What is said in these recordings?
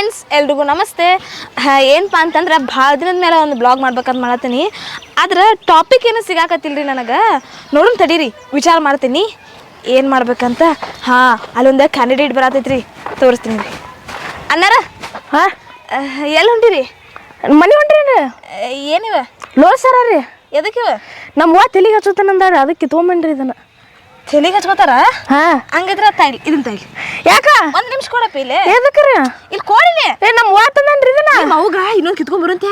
Friends ಎಲ್ರಿಗೂ ನಮಸ್ತೆ. ಏನಪ್ಪ ಅಂತಂದ್ರೆ ಭಾಳ ದಿನದ ಮೇಲೆ ಒಂದು ಬ್ಲಾಗ್ ಮಾಡ್ಬೇಕಂತ ಮಾಡತ್ತೀನಿ. ಆದ್ರೆ ಟಾಪಿಕ್ ಏನು ಸಿಗಾಕತ್ತಿಲ್ರಿ ನನಗೆ? ನೋಡೋಣ ತಡೀರಿ ವಿಚಾರ ಮಾಡ್ತೀನಿ. ಏನು ಮಾಡ್ಬೇಕಂತ? ಹಾಂ ಅಲ್ಲೊಂದು ಕ್ಯಾಂಡಿಡೇಟ್ ಬರತೈತ್ರಿ ತೋರಿಸ್ತೀನಿ ರೀ. ಅನ್ನಾರ ಹಾಂ? ಎಲ್ಲಿ ಹೊಂಟಿರಿ? ಮನೆ ಹೊಂಟ್ರಿ ಏನಿವೆ? ಲೋಡ್ ಸರ ರೀ ಎದಕ್ಕಿವ ನಮ್ಮ ತಲೆಗೆ ಹಚ್ಚುತ್ತಾನಂದಾರ ಅದಕ್ಕೆ ತೊಗೊಂಬನ್ರಿ ಇದನ್ನ. ತಲೆಗೆ ಹಚ್ಕೋತಾರ? ಹಾಂ. ಹಂಗಿದ್ರ ತೈಲ್ ಇದನ್ ತೈಲ್ ಯಾಕ? ಒಂದ್ ನಿಮಿಷ ಕೊಡಪ್ಪ ಇಲ್ಲಿ. ಎದಕ್ರಿ ಇಲ್ಲಿ ಕೊಡಿಲಿ ಏ ನಮ್ಮ ಅವ್ವ ತಂದನ್ರಿ ಇದನ್ನ. ನಿಮ್ಮ ಅವ್ಗ ಇನ್ನೊಂದು ಕಿತ್ಕೊಂಡ್ ಬರುವಂತ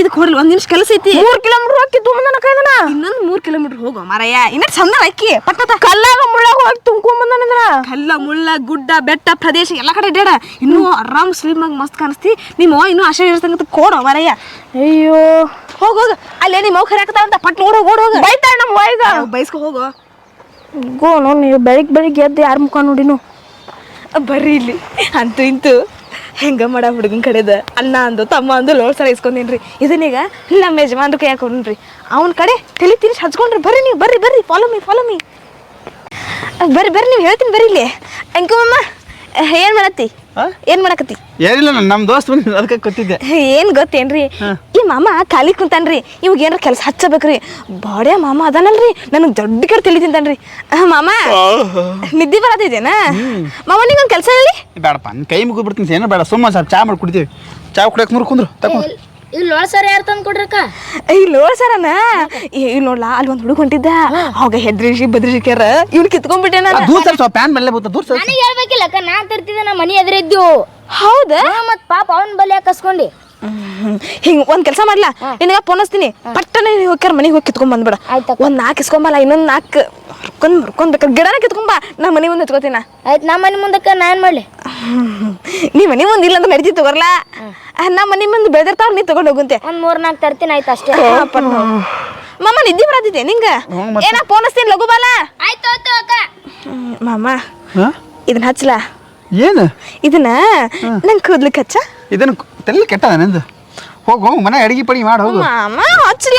ಇದು ಕೊಡಲಿ ಒಂದ್ ನಿಮಿಷ ಕೆಲಸ ಐತಿ. ಮೂರ್ ಕಿಲೋಮೀಟರ್ ಹೋಗಿ ಬಂದನ ಕೈದನ ಇನ್ನೊಂದು ಮೂರು ಕಿಲೋಮೀಟರ್ ಹೋಗೋ ಮಾರಯ್ಯ. ಇನ್ನ ಚಂದ ಅಕ್ಕಿ. ಪಟ್ಟ ಕಲ್ಲಾಗ ಮುಳ್ಳಾಗ ಹೋಗಿ ತುಂಬ್ಕೊಂಬಂದನಿದ್ರ ಕಲ್ಲ ಮುಳ್ಳ ಗುಡ್ಡ ಬೆಟ್ಟ ಪ್ರದೇಶ ಎಲ್ಲ ಕಡೆ ಡೇಡ ಇನ್ನೂ ಆರಾಮ್ ಸ್ಲಿಮ್ ಆಗಿ ಮಸ್ತ್ ಕಾಣಿಸ್ತಿ. ನಿಮ್ಮ ಇನ್ನು ಇನ್ನೂ ಆಶೆ ಇರ್ತಂಗ ಕೊಡೋ ಮರಯ್ಯ. ಅಯ್ಯೋ. ಹೋಗ ಹೋಗ. ಅಲ್ಲೇ ನಿಮ್ಮ ಅವ್ವ ಹಾಕ್ತಾವಂತ ಅಂತ ಪಟ್ ನೋಡು ಓಡೋಗ ಹೋಗ. ಬೈತಾಳ ನಮ್ಮ ಬೈಸ್ಕೊ ಹೋಗೋ. ಗೋ ನೋಡಿ ನೀವು ಬೆಳಿಗ್ಗೆ ಬೆಳಿಗ್ಗೆ ಎದ್ದು ಯಾರ ಮುಖ ನೋಡಿನು? ಬರ್ರಿ ಇಲ್ಲಿ. ಅಂತೂ ಇಂತು ಹೆಂಗ ಮಾಡ ಹುಡುಗನ ಕಡೆದ? ಅಣ್ಣ ಅಂದು, ತಮ್ಮ ಅಂದು ಲೋಡ್ ಸರ ಇಸ್ಕೊಂಡೇನ್ರಿ. ಇದನ್ನೀಗ ನಮ್ಮ ಯಜಮಾನ್ರ ಕೈ ಹಾಕೊಂಡ್ರಿ ಅವನ ಕಡೆ ತಲೆ ತಿನ್ಸಿ ಹಚ್ಕೊಂಡ್ರಿ. ಬರ್ರಿ ನೀವು, ಬರ್ರಿ ಬರ್ರಿ ಫಾಲೋ ಮೀ ಫಾಲೋ ಮೀ ಬರ್ರಿ ಬರ್ರಿ, ನೀವು ಹೇಳ್ತೀನಿ ಬರ್ರಿ ಇಲ್ಲಿ. ಅಂಕುಮಮ್ಮ ಏನು ಮಾಡತ್ತಿ? ಏನು ಮಾಡಕತ್ತಿ? ಏನಿಲ್ಲ ನಮ್ಮ ದೋಸ್ತ್ ಬಂದಿದ್ದ ಅದಕ್ಕೆ ಕೊಟ್ಟಿದ್ದ ಏನ್ ಗೊತ್ತೇನ್ರಿ? ಈ ಮಾಮ ಖಾಲಿ ಕುಂತಾನ್ರಿ. ಇವಾಗ ಏನಾರ ಕೆಲಸ ಹಚ್ಚಬೇಕ್ರಿ. ಬಾಡ್ಯ ಮಾಮ ಅದಾನಲ್ರಿ. ನನಗೆ ದೊಡ್ಡ ಕಡೆ ತಿಳಿ ತಿಂತಾನ್ರಿ. ಆ, ಮಾಮ ನಿದ್ದೆ ಬರತ್ತಿದೇನಾ ಮಾಮ ನಿಂಗೊಂದು ಕೆಲಸ ಹೇಳಿ. ಬೇಡಪ್ಪ ನಿನ್ನ ಕೈ ಮುಗಿ ಬಿಡ್ತೀನಿ ಏನೋ ಬೇಡ. ಸುಮ್ಮ ಸರ್ ಚಾ ಮಾಡಿ ಕುಡಿತೀವಿ. ಚಾ ಕುಡಿಯಕ್ಕೆ ಮುರ್ಕೊಂಡ್ರು ಕುಂದ್ರು. ತಗೋ ಇಲ್ಲಿ ಒಳ ಸರ್ ಯಾರು ತಂದು ಕೊಡ್ರಕ್ಕ? ಇಲ್ಲಿ ನೋಡ್ ಸರನ ಇಲ್ಲಿ ನೋಡ್ಲಾ ಅಲ್ಲಿ ಒಂದು ಹುಡುಗ ಹೊಂಟಿದ್ದ. ಅವಾಗ ಹೆದ್ರಿಸಿ ಬದ್ರಿಸಿಕ್ಯಾರ ಇವ್ನು ಕಿತ್ಕೊಂಡ್ಬಿಟ್ಟೆ ನಾನು. ದೂರ ಸರ್ ಸ್ವಲ್ಪ ಪ್ಯಾನ್ ಮೇಲೆ ಬತ್ತ ದೂರ ಸರ್. ನನಗೆ ಹೇಳ್ಬೇಕಿಲ್ಲ ಅಕ್ಕ ನಾ ತರ್ತಿದ್ದೆ ನಮ್ಮ ಮನೆ ಎದುರಿದ್ದು ಹೌದಾ? ಮತ್ತು ಪಾಪ ಅವನ ಬಲಿ ಯಾಕೆ ಕಸ್ಕೊಂಡಿ? ಹಿಂಗ್ ಒಂದ್ ಕೆಲಸ ಮಾಡ್ಲಾ? ನಿನಗೆ ಫೋನ್ ಪಟ್ಟನೆ ಹೋಗ್ಯಾರ ಮನೆಗೆ ಹೋಗಿ ಕಿತ್ಕೊಂಡ್ ಬಂದ್ಬಿಡ. ಒಂದ್ ನಾಲ್ಕು ಇಸ್ಕೊಂಬಲ್ಲ ಇನ್ನೊಂದ್ ನಾಲ್ಕು ಹರ್ಕೊಂಡ್ ಹರ್ಕೊಂಡ್ ಬೇಕಾದ್ರೆ ಗಿಡನ ಕಿತ್ಕೊಂಬ ನಾ ಮನೆ ಮುಂದೆ ಹಚ್ಕೋತೀನ ಆಯ್ತು ನಮ್ಮ ಮನೆ ಮುಂದಕ್ಕ ನಾ ಏನ್ ಮಾಡ್ಲಿ. ನೀ ಮನೆ ಮುಂದೆ ಇಲ್ಲ ಅಂತ ನಡೀತಿ ತಗೋರ್ಲ ನಮ್ಮ ಮನೆ ಮುಂದೆ ಬೆಳೆದಿರ್ತಾವ ನೀ ತಗೊಂಡ್ ಹೋಗುಂತೆ ಒಂದ್ ಮೂರ್ ನಾಲ್ಕು ತರ್ತೀನಿ ಆಯ್ತು ಅಷ್ಟೇ. ಮಾಮ ನಿದ್ದೆ ಬರತ್ತಿದ್ದೆ ನಿಂಗ? ಏನ ಫೋನ್ ಹಚ್ತೀನಿ ಲಘು ಬಾಲ? ಆಯ್ತು ಆಯ್ತು ಅಕ್ಕ. ಮಾಮ. ಹಾಂ? ಇದನ್ನ ಹಚ್ಚಲ ಏನು? ಇದನ್ನ ನಂಗೆ ಕೂದ್ಲಿಕ್ಕೆ ಹಚ್ಚ ಇದನ್ನ ತಲೆ ಕೆಟ್ಟ ನಂದು? ಹೋಗು ಹೋಗು ಮನೆ ಅಡಿಗೆ ಪಡಿ ಮಾಡಿ ಹೋಗು. ಮಾಮ ಹಚ್ಚಲ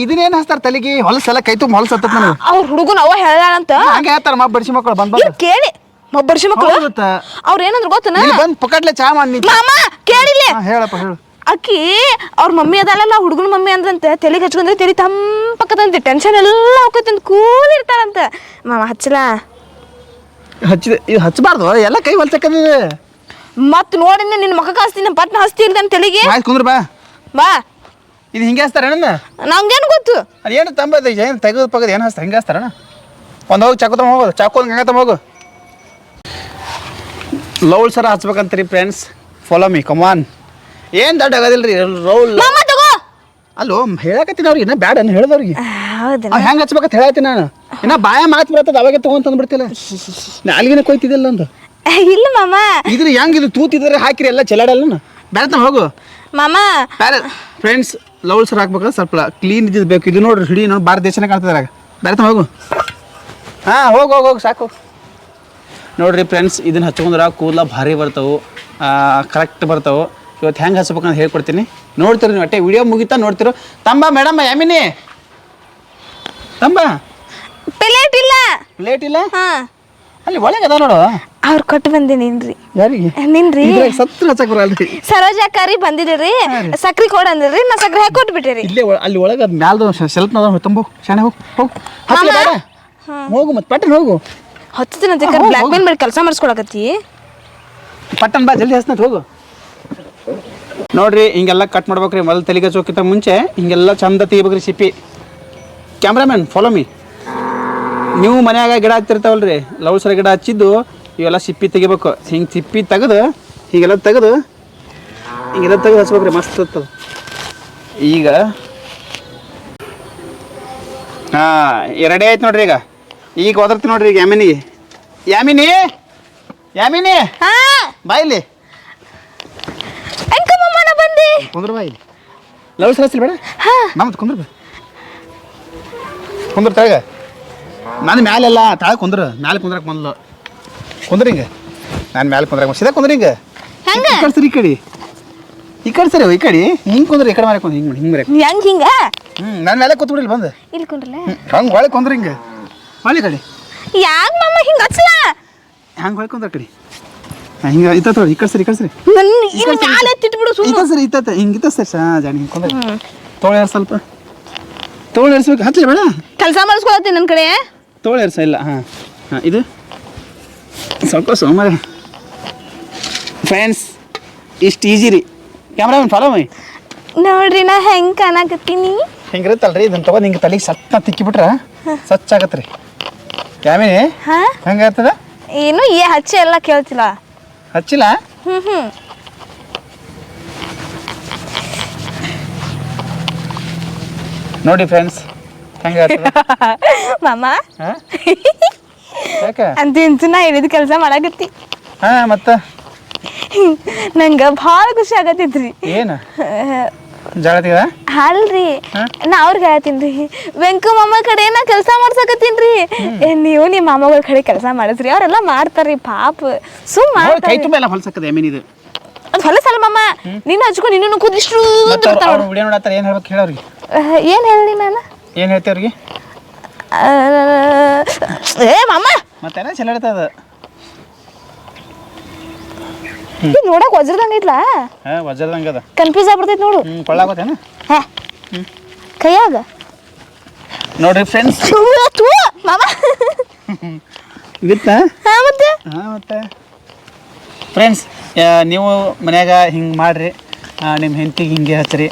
ಇದನ್ನೇನು ಹಚ್ತಾರೆ ತಲೆಗೆ? ಹೊಲಸೆಲ್ಲ ಕೈ ತುಂಬ ಹೊಲಸ ನನಗೆ? ಅವ್ರ ಹುಡುಗನ ಅವ ಹೇಳ್ಯಾರಂತ ಹಂಗೆ ಹೇಳ್ತಾರ ಮಾ ಬಡಿಸಿ ಮಕ್ಕಳು ಬಂದ್ ಇವ್ರ್ ಒಬ್ಬರ್ಷಿ ಮಕ್ಕಳು ಅವ್ರ ಏನಂದ್ರು ಗೊತ್ತನ? ಇಲ್ಲಿ ಪಕಟ್ಲೆ ಪಕಡ್ಲೆ ಚಾ ಮಾಡಿ ಮಾಮ ಕೇಳಿಲ್ಲ ಹಾಂ ಹೇಳಪ್ಪ ಹೇಳು. ಅಕ್ಕಿ ಅವ್ರ ಮಮ್ಮಿ ಅದಲ್ಲ ಹುಡುಗನ ಮಮ್ಮಿ ಅಂದ್ರಂತೆ. ತಲೆಗೆ ಹಚ್ಕೊಂಡ್ರೆ ತಲೆ ತಂಪಕ್ಕದಂತೆ ಟೆನ್ಷನ್ ಎಲ್ಲ ಹೋಗ್ತಂತ ಕೂಲ್ ಇರ್ತಾರಂತ. ಮಾಮ ಹಚ್ಚಲ? ಹಚ್ಚಿದೆ ಇದು ಹಚ್ಚಬಾರ್ದು ಎಲ್ಲ ಕೈ ಹೊಲ್ಸಕ್ಕದ ಮತ್ತೆ ನೋಡಿ ನಿನ್ನ ಮಕ್ಕ ಕಾಸ್ತೀನಿ ಪಟ್ನ ಹಸ್ತಿ ಇಲ್ದಾನ ತಲೆಗೆ. ಆಯ್ತು ಕುಂದ್ರ ಬಾ. ಬಾ. ಇದು ಹಿಂಗೆ ಹಚ್ತಾರೆ ನನ್ನ ನಂಗೇನು ಗೊತ್ತು? ಅದೇನು ತಂಬ ಏನು ತೆಗೆದು ಪಗದು ಏನು ಹಸ್ತ ಹಿಂಗೆ ಹಚ್ತಾರಣ ಒಂದು ಹೋಗಿ ಚಾಕು ತಮ್ಮ ಹೋಗು ಚಾಕು ಒಂದು ಹಂಗೆ ತಮ್ಮ ಹೋಗು. ಲೌಲ್ ಸರ ಹಚ್ಬೇಕಂತೀರಿ friends follow me come on ಏನು ದೊಡ್ಡ ಆಗೋದಿಲ್ಲ ರೀ ರೌಲ್ ಮಾಮ ತಗೋ. ಅಲ್ಲೋ ಹೇಳಕತ್ತೀನಿ ಅವ್ರಿಗೆ ಇನ್ನ ಬ್ಯಾಡ ಅನ್ನ ಹೇಳ್ದವ್ರಿಗೆ ಹೌದಾ ಅವ್ ಹೆಂಗೆ ಹಚ್ಬೇಕಂತ ಹೇಳತ್ತೀನಿ ನಾನು. ಇನ್ನ ಬಾಯ ಮಾತು ಬರ್ತದ ಅವಾಗೆ ತಗೊಂತ ಅಂದ್ಬಿಡ್ತಿಲ್ಲ. ನಾಲ್ಗಿನ ಕೊಯ್ತಿದ್ದಿಲ್ಲ ಅಂದು ಇಲ್ಲ ಮಾಮ. ಇದ್ರ ಹೆಂಗೆ ಇದು ತೂತಿದ್ರೆ ಹಾಕಿರಿ ಎಲ್ಲ ಚೆಲ್ಲಾಡಲ್ಲ ಬ್ಯಾಡ ತಮ್ಮ ಹೋಗು. ಮಾಮ. ಬೇರೆ ಫ್ರೆಂಡ್ಸ್ ಲೌಲ್ ಸರ್ ಹಾಕ್ಬೇಕಂದ್ರೆ ಸ್ವಲ್ಪ ಕ್ಲೀನ್ ಇದ್ದಿದ್ದು ಬೇಕು. ಇದು ನೋಡ್ರಿ ಹಿಡಿ ನೋಡಿ ಭಾರತ ದೇಶನೇ ಕಾಣ್ತದ ಬೇರೆ ಹೋಗು. ಹಾಂ ಹೋಗು ಹೋಗು ಹೋಗು ಸಾಕು. ನೋಡ್ರಿ ಫ್ರೆಂಡ್ಸ್ ಇದನ್ನ ಹಚ್ಕೊಂಡ್ರೆ ಕೂದಲ ಭಾರಿ ಬರ್ತವೆ ಕರೆಕ್ಟ್ ಬರ್ತವೆ. ಇವತ್ತು ಹೆಂಗೆ ಹಚ್ಬೇಕಂತ ಹೇಳ್ಕೊಡ್ತೀನಿ. ನೋಡ್ತೀರಿ ನೀವು ಅಟ್ಟೆ ವಿಡಿಯೋ ಮುಗಿತಾ ನೋಡ್ತಿರೋ? ತಂಬಾ ಮೇಡಮ್ ಯಾಮಿನಿ? ತಂಬಾ? ಪ್ಲೇಟ್ ಇಲ್ಲ. ಪ್ಲೇಟ್ ಇಲ್ಲ? ಹಾ. ಅಲ್ಲಿ ಒಳಗೆ ಅದ ನೋಡು. ಅವ್ರು ಕೊಟ್ಟು ಬಂದಿನಿ ಯಾರಿಗೆ? ನಿನ್ರಿ. ಸತ್ರ ಹಚ್ಚಕ್ ಬರಲ್ರಿ. ಸರೋಜಾಕಾರಿ ಬಂದಿದ್ರಿ. ಸಕ್ರಿ ಕೊಡ ಅಂದ್ರಿ ನಾ ಸಕ್ರಿ ಹಾಕಿ ಕೊಟ್ಬಿಟ್ಟಿರಿ. ಇಲ್ಲೇ ಇಲ್ಲಿ ಅಲ್ಲಿ ಒಳಗೆ ಅದು ಮ್ಯಾಲ್ದು ಸೆಲ್ಫ್ನ ತುಂಬ ಶಾಣೆ ಹೋಗು ಹೋಗು. ಹತ್ತಿರ ಬೇಡ. ಹೋಗು ಮತ್ತೆ ಪಟ್ಟಣ ಹೋಗು. ಹತ್ತಿನ ಬ್ಲ್ಯಾಕ್ ಮೇಲ್ ಮಾಡಿ ಕೆಲಸ ಮಾಡಿಸ್ಕೊಳಕತ್ತಿ. ಪಟ್ಟನ್ ಬಾ ಜಲ್ದಿ ಹಸ್ನಟ್ ಹೋಗು. ನೋಡ್ರಿ ಹಿಂಗೆಲ್ಲ ಕಟ್ ಮಾಡ್ಬೇಕ್ರಿ. ಮೊದಲು ತಲೆಗೆ ಚೋಕಿತ ಮುಂಚೆ ಹಿಂಗೆಲ್ಲ ಚಂದ ತೆಗಿಬೇಕ್ರಿ ಸಿಪ್ಪಿ. ಕ್ಯಾಮ್ರಾಮ್ಯಾನ್ ಫಾಲೋ ಮೀ ನೀವು ಮನ್ಯಾಗ ಗಿಡ ಹಚ್ಚಿರ್ತಾವಲ್ರಿ ಲವ್ಸರ ಗಿಡ ಹಚ್ಚಿದ್ದು ಇವೆಲ್ಲ ಸಿಪ್ಪಿ ತೆಗಿಬೇಕು. ಹಿಂಗೆ ಸಿಪ್ಪಿ ತೆಗೆದು ಹೀಗೆಲ್ಲ ತೆಗೆದು ಹಿಂಗೆಲ್ಲ ತೆಗೆದು ಹಚ್ಬೇಕ್ರಿ ಮಸ್ತ್ ಇರ್ತದೆ. ಈಗ ಹಾಂ ಎರಡೇ ಆಯ್ತು ನೋಡ್ರಿ ಈಗ. ಈಗ ಒದರ್ತಿ ನೋಡ್ರಿ ಈಗ ಯಾಮಿನಿ. ಯಾಮಿನಿ? ಯಾಮಿನಿ? ಹಾ. ಬಾಯಿಲಿ ಅಂಕಮ್ಮನ ಬಂದಿ. ಕುಂದ್ರ ಬಾಯಿಲಿ ಲವ್ ಸರಸ್ಲಿ ಬೇಡ? ಹಾ. ನಮ್ದು ಕುಂದ್ರ ಬಾ. ಕುಂದ್ರ ತಳಗ. ನಾನು ಮ್ಯಾಲೆಲ್ಲ ತಾಳ ಕುಂದ್ರ. ಮ್ಯಾಲೆ ಕುಂದ್ರಕ್ಕೆ ಬಂದ್ಲು ಕುಂದ್ರ ಹಿಂಗ. ನಾನು ಮ್ಯಾಲೆ ಕುಂದ್ರಕ್ ಸೀದಾ ಕುಂದ್ರ ಹಿಂಗ. ಹೆಂಗ? ಈ ಕಡೆ ಸರಿ ಈ ಕಡೆ. ಈ ಕಡೆ ಸರಿ ಈ ಕಡೆ. ಹಿಂಗೆ ಕುಂದ್ರ ಈ ಕಡೆ ಮಾರಕ್ಕೆ ಹಿಂಗೆ ಹಿಂಗೆ ಮಾರಕ್ಕೆ ಹೆಂಗ್ ಹಿಂಗ? ಹ್ಞೂ ನಾನು ಮೇಲೆ ಕೂತ್ಬಿಡಿಲ್ಲ ಬಂದು. ಇಲ್ಲಿ ಕುಂಡ್ರಲ್ಲ ಹಂಗೆ ಒಳಗೆ ಕುಂದ್ರ ಹಿಂಗೆ. ಹೊಳಿ ಕಡೆ. ಯಾಕೆ ಮಾಮ ಹಿಂಗ ಹಚ್ಚಲ ಹಂಗೆ ಹೊಳ್ ಕುಂದ್ರ ಕಡೆ ಹಿಂಗೆ ಇತ್ತ ತೊಗೊಳಿ ಈ ಕಡೆ ಸರಿ ಈ ಕಡೆ ಸರಿ. ನನ್ನ ಇನ್ನು ಮ್ಯಾಲೆ ಎತ್ತಿಟ್ಬಿಡು ಈ ಕಡೆ ಸರಿ. ಇತ್ತ ಹಿಂಗೆ ಇತ್ತ ಸರಿ ಜಾಣಿ ಜಾನಿ ಹಿಂಗೆ ಸ್ವಲ್ಪ? ತೊಗೊಳಿ ಎರ್ಸ್ಬೇಕು ಹಚ್ಚಲಿ ಬೇಡ. ಕೆಲಸ ಮಾಡಿಸ್ಕೊಳತ್ತೀನಿ ನನ್ನ ಕಡೆ. ತೊಗೊಳಿ ಎರ್ಸ ಇಲ್ಲ ಹಾಂ. ಹಾಂ ಇದು? ಸ್ವಲ್ಪ ಸೋಮಾರ ಫ್ರೆಂಡ್ಸ್ ಇಷ್ಟು ಈಜಿ ರೀ. ಕ್ಯಾಮ್ರಾಮನ್ ಫಾಲೋ ಮೈ ನೋಡ್ರಿ ನಾ ಹೆಂಗೆ ಕಾಣಕತ್ತೀನಿ? ಹೆಂಗಿರುತ್ತಲ್ರಿ ಇದನ್ನ ತೊಗೊಂಡು ಹಿಂಗೆ ತಲೆಗೆ ಸತ್ತ ತಿಕ್ಕಿಬಿಟ್ರೆ ಸ್ವಚ್ಛ ಆಗತ್ತೆ ರೀ ಯಾಮಿನಿ ಹಾ? ಹೆಂಗೆ ಏನು ಏ ಹಚ್ಚಿ ಎಲ್ಲ ಕೇಳ್ತಿಲ್ಲ. ಹಚ್ಚಿಲ್ಲ? ಹ್ಞೂ ಹ್ಞೂ ನೋಡಿ ಫ್ರೆಂಡ್ಸ್ ಹೆಂಗೆ ಆಗ್ತದ ಮಾಮ? ಹಾಂ? ಯಾಕೆ? ಅಂತ ಇಂತು ನಾ ಹೇಳಿದ ಕೆಲಸ ಮಾಡಾಕತ್ತಿ. ಹಾಂ ಮತ್ತೆ? ನಂಗೆ ಭಾಳ ಖುಷಿ ಆಗತ್ತೈತ್ರಿ ಏನು? ಜಾಗತಿಗ ಅಲ್ರಿ? ನಾ ಅವ್ರಿಗೆ ಹೇಳ್ತೀನಿ ವೆಂಕು ಮಾಮ ಕಡೆ ನಾ ಕೆಲಸ ಮಾಡ್ಸಕತ್ತೀನ್ರಿ. ನೀವು ನಿಮ್ಮ ಮಾಮಗಳ ಕಡೆ ಕೆಲಸ ಮಾಡಿಸ್ರಿ. ಅವರೆಲ್ಲ ಮಾಡ್ತಾರ್ರಿ ಪಾಪ. ಸುಮ್ ಕೈ ತುಂಬ ಎಲ್ಲ ಹೊಲ್ಸಕ್ಕದ ಇದು. ಅದು ಹೊಲಸಲ್ಲ ಮಾಮ. ನಿನ್ನ ಹಚ್ಕೊಂಡು ನೀನು ಕುದಿಷ್ಟು ಅವ್ರು ವಿಡಿಯೋ ನೋಡತ್ತಾರ ಏನು ಹೇಳ್ಬೇಕು ಹೇಳೋರಿಗೆ? ಏನು ಹೇಳಿ ನಾನು ಏನು ಹೇಳ್ತೀವಿ ಅವ್ರಿಗೆ? ಏ ಮಾಮ. ಮತ್ತೆ ಚಲೋ ಇರ್ತದ ಇದು ನೋಡಕ್ ವಜ್ರದಂಗ ಐತ್ಲಾ? ಹಾ ವಜ್ರದಂಗೆ ಅದ. ಕನ್ಫ್ಯೂಸ್ ಆಗ್ಬಿಡ್ತೈತಿ ನೋಡು. ಕೊಳ್ಳಾಗೋತೇನ ಹಾ. ಕೈಯಾಗ? ನೋಡ್ರಿ ಫ್ರೆಂಡ್ಸ್ ಥೂ, ಥೂ, ಮಾಮ. ವಿತ್ತ? ಹಾ ಮತ್ತೆ? ಹಾಂ ಮತ್ತೆ? ಫ್ರೆಂಡ್ಸ್ ನೀವು ಮನ್ಯಾಗ ಹಿಂಗೆ ಮಾಡ್ರಿ. ನಿಮ್ಮ ಹೆಂಡತಿಗೆ ಹಿಂಗೆ ಹಚ್ಚಿರಿ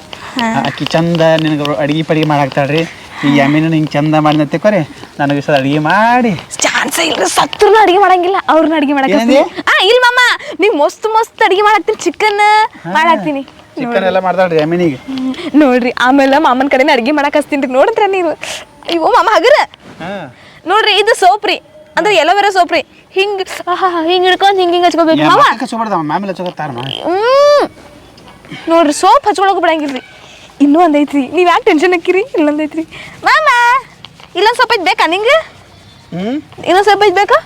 ಆಕಿ ಚಂದ ನಿನಗೆ ಅಡುಗೆ ಪಡಿಗೆ ಮಾಡಾಕ್ತಾಳ್ರಿ. ಈ ಯಮೀನ ಹಿಂಗೆ ಚಂದ ಮಾಡಿ ತಿಕ್ಕೋರಿ ನನಗೆ ಸರ್ ಅಡುಗೆ ಮಾಡಿ. ಚಾನ್ಸ್ ಇಲ್ರಿ ಸತ್ರನ ಅಡಿಗೆ ಮಾಡಂಗಿಲ್ಲ ಅವ್ರನ್ನ ಅಡಿಗೆ ಮಾಡಕ್ ಏನಂದಿ? ಆ ಇಲ್ಲ ಮಾಮ ನೀವು ಮಸ್ತ್ ಮಸ್ತ್ ಅಡಿಗೆ ಮಾಡಾಕ್ತೀನಿ ಚಿಕನ್ ಮಾಡಾಕ್ತೀನಿ ಚಿಕನ್ ಎಲ್ಲ ಮಾಡ್ತಾಳ್ರಿ ಯಮೀನಿಗೆ ಹ್ಮ್, ನೋಡ್ರಿ ಆಮೇಲೆ ಮಾಮನ ಕಡೆನೇ ಅಡಿಗೆ ಮಾಡಕ್ ಹಚ್ತೀನಿ ರೀ ನೋಡಿದ್ರ ನೀವು ಅಯ್ಯೋ ಮಾಮ ಹಗರ ಹಾಂ ನೋಡ್ರಿ ಇದು ಸೋಪ್ ರೀ ಅಂದ್ರೆ ಎಲೋವೆರಾ ಸೋಪ್ ರೀ ಹಿಂಗ್ ಆಹಾ, ಹಿಂಗ್ ಹಿಡ್ಕೊಂಡ್ ಹಿಂಗ್ ಹಿಂಗ್ ಹಚ್ಕೋಬೇಕು ಮಾಮ ಕಚ್ಚೋಬಾರ್ದ ಮಾಮೇಲೆ ಹಚ್ಚೋತಾರ ಹ್ಮ್ ನೋಡ್ರಿ ಸೋಪ್ ಹಚ್ಕೊಳಕ್ ಬಿಡಂಗಿಲ್ರಿ ಇನ್ನೂ ಒಂದ್ ಐತ್ರಿ ನೀವ್ ಯಾಕೆ ಟೆನ್ಷನ್ ಹಾಕಿರಿ ಇಲ್ಲೊಂದ್ ಐತ್ರಿ ಮಾಮ ಇಲ್ಲೊಂದ್ ಸೋಪ್ ಐತ್ ಬೇಕಾ ನಿಂಗೆ ಹ್ಞೂ ಇನ್ನೊಂದ್ ಸ್ವಲ್ಪ ಇದ್ಬೇಕಾ ಬೇಕಾ?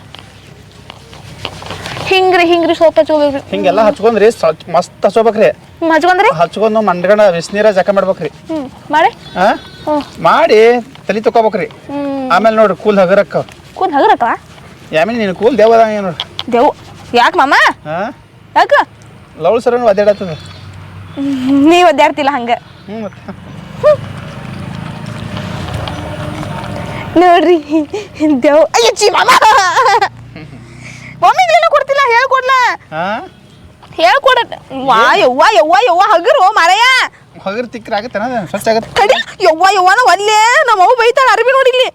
ಹಿಂಗ್ರಿ ಹಿಂಗ್ರಿ ಸೋಪ್ ಹಚ್ಕೋಬೇಕ್ರಿ ಹಿಂಗೆಲ್ಲ ಹಚ್ಕೊಂಡ್ರಿ ಸ್ವಲ್ಪ ಮಸ್ತ್ ಹಚ್ಕೋಬೇಕ್ರಿ. ಹಚ್ಕೊಂಡ್ರಿ? ಹಚ್ಕೊಂಡು ಮಂಡ್ಗಣ ಬಿಸಿನೀರ ಜಕ ಮಾಡ್ಬೇಕ್ರಿ. ಹ್ಮ್ ಮಾಡಿ? ಹಾ ಮಾಡಿ ತಲೆ ತಕೋಬೇಕ್ರಿ ಆಮೇಲೆ ನೋಡ್ರಿ ಕೂಲ್ ಹಗರಕ್ಕ. ಕೂಲ್ ಹಗರಕ್ಕ? ಯಾಮೇಲೆ ನೀನು ಕೂಲ್ ದೇವದಂಗ ನೋಡ್ರಿ? ದೇವ್ ಯಾಕೆ ಮಾಮ? ಹಾ ಯಾಕ? ಲವಳು ಸರ ಒದ್ದಾಡತ್ತದ ನೀವ್ ಒದ್ದಾಡ್ತಿಲ್ಲ ಹಂಗ. ಹ್ಞೂ ಮತ್ತೆ. ನೋಡ್ರಿ ದೇವ್ ಅಯ್ಯ ಚಿ ಮಾಮ. ಮಮ್ಮಿ ಏನೋ ಕೊಡ್ತಿಲ್ಲ ಹೇಳ್ಕೊಡ್ಲ. ಹಾ? ಹೇಳ್ಕೊಡ ವಾ ಯವ್ವ ಯವ್ವ ಯವ್ವ ಹಗರು ಮಾರಯ್ಯ ಹಗರು ತಿಕ್ಕರ ಆಗತ್ತೆ ಸ್ವಚ್ಛ ಆಗತ್ತೆ? ಕಡಿ ಯವ್ವ ಯವ್ವನ ಒಲ್ಲೆ ನಮ್ಮ ಅವ್ವ ಬೈತಾಳ ಅರ್ಬಿ ನೋಡಿಲ್ಲಿ.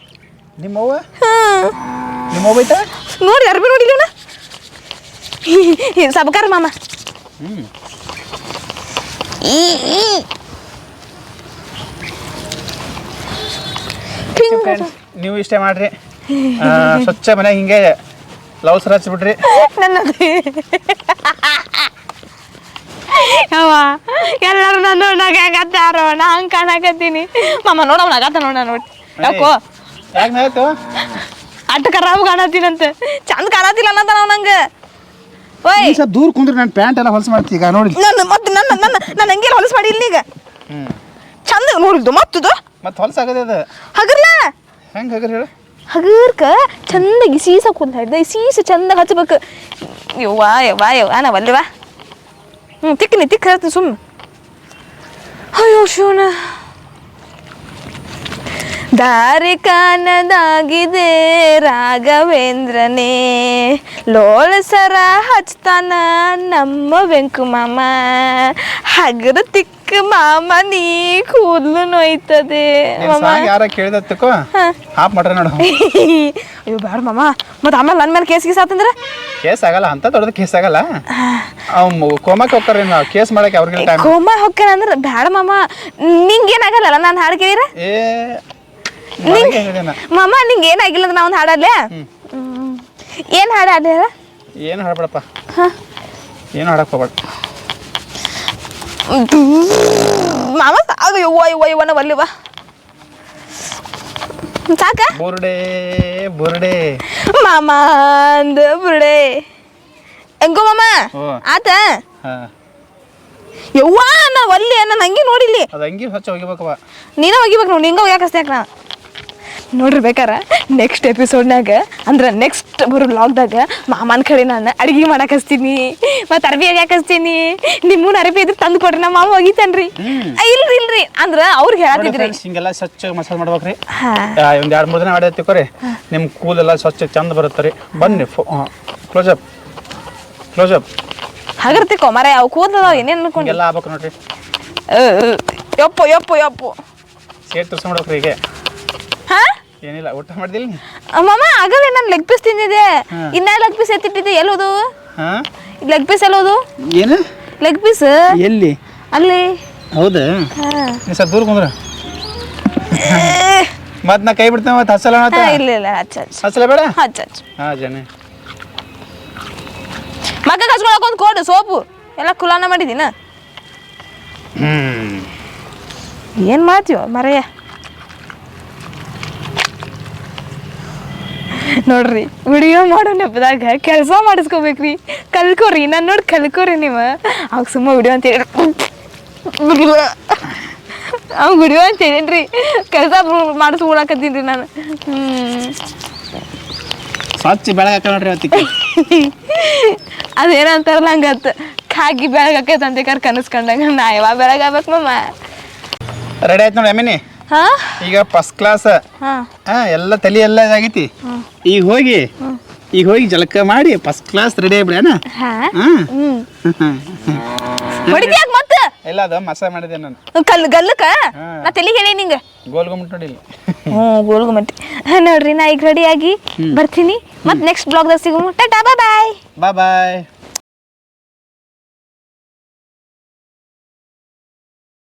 ನಿಮ್ಮವ್ವ? ನಿಮ್ಮ ನಿಮ್ಮವ್ವ ಬೈತಾ? ನೋಡಿ ಅರ್ಬಿ ನೋಡಿಲ್ಲ ಇವನ ಸಬಕಾರ ಮಾಮ. ಹ್ಞೂ ಫ್ರೆಂಡ್ಸ್ ನೀವು ಇಷ್ಟೇ ಮಾಡ್ರಿ. ಆ, ಸ್ವಚ್ಛ ಮನೆ ಹಿಂಗೆ ಲವ್ ಸರ ಹಚ್ಬಿಡ್ರಿ ನನ್ನ ಯವ್ವ ಎಲ್ಲರೂ ನನ್ನ ನಗಾಕತ್ತಾರೋ ನಾ ಹಂಗೆ ಕಾಣಕತ್ತೀನಿ. ಮಾಮ ನೋಡವ್ ನಗತ್ತ ನಗಾತ ನೋಡ ನೋಡಿ ಯಾಕೋ? ಯಾಕೆ ನಾಯ್ತು? ಅಟ್ಟು ಖರಾಬ್ ಕಾಣತ್ತೀನಂತ. ಚಂದ ಕಾಣತಿಲ್ಲ ಅನ್ನತ್ತ ನಾವು ನಂಗೆ. ಓಯ್. ಸ್ವಲ್ಪ ದೂರ ಕುಂದ್ರೆ ನಾನು ಪ್ಯಾಂಟ್ ಎಲ್ಲ ಹೊಲಸು ಮಾಡ್ತೀಗ ಈಗ ನೋಡಿ ನನ್ನ ಮತ್ತೆ ನನ್ನ ನನ್ನ ನನ್ನ ಹಂಗೆಲ್ಲ ಹೊಲಸು ಮಾಡಿ ಇಲ್ಲಿ ಈಗ ಹ್ಞೂ ಚಂದ ನೋಡಿದ್ದು ಮತ್ತದು? ಮತ್ತೆ ಹೊಲಸು ಆಗದೆ ಅದು? ಹಗರ್ಲ? ಹೆಂಗೆ ಹಗರ್ ಹೇಳು? ಹಗರ್ಕ ಚಂದಾಗಿ ಸೀಸ ಕುಂತ ಹಿಡ್ದ ಸೀಸ ಚಂದ ಹಚ್ಬೇಕು. ಯವ್ವ ಯವ್ವ ಯವ್ವ ನಾವಲ್ವಾ ಹ್ಞೂ ತಿಕ್ಕನಿ ತಿಕ್ಕ ಹೇಳ್ತೀನಿ ಸುಮ್ಮನೆ ಅಯ್ಯೋ ಶಿವನ ದಾರಿ ಕಾಣದಾಗಿದೆ ರಾಘವೇಂದ್ರನೇ. ಲೋಳ ಸರ ಹಚ್ತಾನ ನಮ್ಮ ವೆಂಕು ಮಾಮ ಹಗರ ತಿಕ್ಕ ಮಾಮ ನೀ ಕೂದಲು ನೋಯ್ತದೆ. ಮಾಮ. ಯಾರ ಕೇಳಿದ ತಿಕ್ಕೋ ಹಾಪ್ ಮಾಡ್ರಿ ನೋಡು. ಅಯ್ಯೋ ಬೇಡ ಮಾಮ. ಮತ್ತೆ ಆಮೇಲೆ ನನ್ನ ಮೇಲೆ ಕೇಸ್ ಗೀಸ್ ಆತಂದ್ರೆ? ಕೇಸ್ ಆಗಲ್ಲ ಅಂತ ದೊಡ್ಡದು ಕೇಸ್ ಆಗಲ್ಲ. ಅವ್ ಕೋಮಕ್ಕೆ ಹೋಗ್ತಾರೆ ನಾವು ಕೇಸ್ ಮಾಡಕ್ಕೆ ಅವ್ರಿಗೆ ಟೈಮ್ ಕೋಮ ಹೊಕ್ಕೇನ ಅಂದ್ರೆ ಬೇಡ ಮಾಮ. ನಿಂಗೇನಾಗಲ್ಲ ನಾನು ಹಾಡು ಕೇಳಿರ ಏ ಮಾಮ ನಿಂಗೆ ಏನಾಗಿಲ್ಲ ಅಂದ್ರೆ ನಾವು ಹಾಡಲ್ಲೇ ಏನು ಹಾಡು ಹಾಡ ಏನು ಹಾಡಬೇಡಪ್ಪ. ಏನು ಹಾಡಕ್ಕೆ ಹೋಗ್ಬೇಡ. ಮಾಮ ಸಾಕು ಯವ್ವ ಯವ್ವ ಯವ್ವನ ಒಲ್ಲಿವ ಸಾಕ ಬುರ್ಡೆ ಬುರ್ಡೆ ಮಾಮ ಅಂದ ಬಿಡೆ ಹೆಂಗೋ ಮಾಮ ಓ. ಆತ ಹಾಂ ಯವ್ವ ನಾ ಒಲ್ಲೆ ನಾನು ಹಂಗೆ ನೋಡಿಲ್ಲಿ ಅದು ಹಂಗೆ ಹೊಚ್ಚ ಹೋಗಿಬೇಕವ ನೀನ ಒಗಿಬೇಕು ನೋಡಿ ನಿಂಗ ಒಗ್ಯಾಕ ಹಸ್ತ್ಯಾಕ ನಾ ನೋಡ್ರಿ ಬೇಕಾರ ನೆಕ್ಸ್ಟ್ ಎಪಿಸೋಡ್ನಾಗ ಅಂದ್ರೆ ನೆಕ್ಸ್ಟ್ ಬರೋ ಲಾಗ್ದಾಗ ಮಾಮನ ಕಡೆ ನಾನು ಅಡಿಗೆ ಮಾಡಕ್ಕೆ ಹಚ್ತೀನಿ ಮತ್ತು ಅರ್ಬಿ ಆಗ್ಯಾಕೆ ಹಚ್ತೀನಿ ನಿಮ್ಮೂನ ಅರ್ಬಿ ಇದ್ರೆ ತಂದು ಕೊಡ್ರಿ ನಮ್ಮ ಮಾಮ ಹೋಗಿತಾನ್ರಿ ಇಲ್ರಿ ಇಲ್ರಿ. ಅಂದ್ರೆ ಅವ್ರಿಗೆ ಹೇಳತ್ತಿದ್ರಿ ಫ್ರೆಂಡ್ಸ್ ಹಿಂಗೆಲ್ಲ ಸ್ವಚ್ಛ ಮಸಾಜ್ ಮಾಡ್ಬೇಕ್ರಿ. ಆ ಒಂದು ಎರಡು ಮೂರು ದಿನ ಆಡತ್ತಿಕೋರಿ ನಿಮ್ಮ ಕೂದಲೆಲ್ಲ ಸ್ವಚ್ಛ ಚಂದ ಬರುತ್ತೆ ರೀ. ಬನ್ನಿ ಕ್ಲೋಸಪ್ ಕ್ಲೋಸಪ್ ಹಾಗಿರ್ತಿ ಕೊಮಾರ ಅವು ಕೂದಲ ಏನೇನು ಅನ್ಕೊಂಡು ಎಲ್ಲ ಆಗ್ಬೇಕು ನೋಡ್ರಿ. ಯಪ್ಪು ಯಪ್ಪು ಯಪ್ಪು. ಸೇರ್ ತೋರ್ಸ ಮಾಡ್ಬೇಕ್ರಿ ಹೀಗೆ. ಹಾ? ಏನಿಲ್ಲ ಊಟ ಮಾಡಿದಿಲ್ಲ ನೀ? ಮಾಮ ಆಗಲೇ ನಾನು ಲೆಗ್ ಪೀಸ್ ತಿಂದಿದ್ದೆ. ಇನ್ನ ಲೆಗ್ ಪೀಸ್ ಎತ್ತಿಟ್ಟಿದ್ದೆ ಎಲ್ಲೋದು? ಹಾಂ? ಲೆಗ್ ಪೀಸ್ ಎಲ್ಲೋದು? ಏನು? ಲೆಗ್ ಪೀಸ್ ಎಲ್ಲಿ? ಅಲ್ಲಿ. ಹೌದಾ? ನೀ ಸ್ವಲ್ಪ ದೂರ ಕುಂದ್ರ. ಮತ್ತೆ ನಾ ಕೈ ಬಿಡ್ತೇನೆ ಮತ್ತೆ ಹಸಲ ಹಾ, ಇಲ್ಲ ಇಲ್ಲ ಹಚ್ಚ ಹಚ್ಚ. ಹಸಲ ಬೇಡ? ಹಚ್ಚ ಹಚ್ಚ. ಹಾ ಜನ. ಮಗ ಕಚ್ಕೊಳಕ್ ಒಂದು ಕೊಡು ಸೋಪು. ಎಲ್ಲ ಕುಲಾನ ಮಾಡಿದಿನ ಹ್ಮ್. ಏನು ಮಾಡ್ತೀವ ಮರೆಯ. ನೋಡ್ರಿ ವಿಡಿಯೋ ಮಾಡೋ ನೆಪದಾಗ ಕೆಲಸ ಮಾಡಿಸ್ಕೋಬೇಕ್ರಿ. ಕಲ್ಕೋರಿ ನಾನು ನೋಡಿ ಕಲ್ಕೋರಿ ನೀವು. ಅವಾಗ ಸುಮ್ಮ ವಿಡಿಯೋ ಅಂತ ಹೇಳಿ ಅವ್ ವಿಡಿಯೋ ಅಂತ ಹೇಳೇನ್ರಿ. ಕೆಲಸ ಮಾಡಿಸ್ಕೊಳಕತ್ತೀನಿ ರೀ ನಾನು ಸ್ವಚ್ಛ ಬೆಳಗಾಕ ನೋಡ್ರಿ ಅವತ್ತಿಗೆ ಅದೇನಂತಾರಲ್ಲ ಹಂಗತ್ತ ಖಾಗಿ ಬೆಳಗಾಕೈತೆ ಅಂತ ಕರ್ ಕನಸ್ಕೊಂಡಂಗ ನಾ ಯಾವಾಗ ಬೆಳಗಾಗ್ಬೇಕು ಮಮ್ಮ ರೆಡಿ ಆಯ್ತು ನೋಡಿ ಅಮ್ಮಿನಿ ಹಾ? ಈಗ ಫಸ್ಟ್ ಕ್ಲಾಸ್ ಹಾ. ಹಾಂ ಎಲ್ಲ ತಲೆ ಎಲ್ಲ ಇದಾಗೈತಿ. ಈಗ ಹೋಗಿ ಈಗ ಹೋಗಿ ಜಲಕ ಮಾಡಿ ಫಸ್ಟ್ ಕ್ಲಾಸ್ ರೆಡಿ ಆಗ್ಬಿಡಣ ಹಾ. ಹೊಡಿದ್ಯಾಕ ಮತ್ತ? ಇಲ್ಲ ಅದು ಮಸ ಮಾಡಿದೆ ನಾನು. ಕಲ್ ಗಲ್ಲಕ ನಾ ತಲೆ ಹೇಳಿ ನಿಂಗ? ಗೋಲ್ ಗುಮ್ಮಟ್ ನೋಡಿ ಹ್ಞೂ ಗೋಲ್ಗುಮಟ್ಟಿ ನೋಡ್ರಿ ನಾ ಈಗ ರೆಡಿ ಆಗಿ ಬರ್ತೀನಿ. ಮತ್ತೆ ನೆಕ್ಸ್ಟ್ ಬ್ಲಾಗ್ದಾಗ ಸಿಗು ಟಾಟಾ ಬಾಯ್ ಬಾಯ್ ಬಾಯ್